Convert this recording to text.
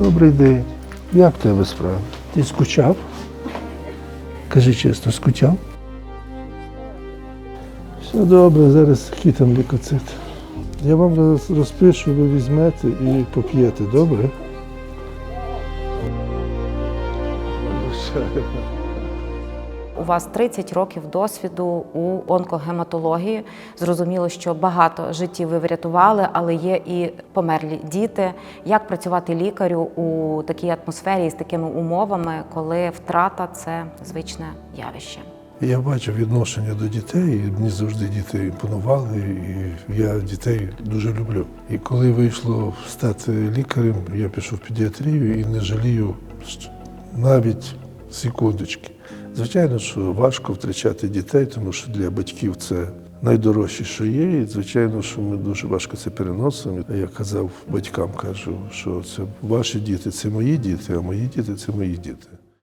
Добрий день. Як тебе справи? Ти скучав? Кажи чесно, скучав? Все добре, зараз хітам лікоцит. Я вам роз- розпишу, ви візьмете і поп'єте, добре? У вас 30 років досвіду у онкогематології. Зрозуміло, що багато життів ви врятували, але є і померлі діти. Як працювати лікарю у такій атмосфері з такими умовами, коли втрата це звичне явище? Я бачив відношення до дітей, і мені завжди діти імпонували, і я дітей дуже люблю. І коли вийшло стати лікарем, я пішов в педіатрію і не жалію навіть секундочки. Звичайно, що важко втрачати дітей, тому що для батьків це найдорожче, що є. І звичайно, що ми дуже важко це переносимо. Я казав батькам, кажу, що це ваші діти, це мої діти, а мої діти це мої діти.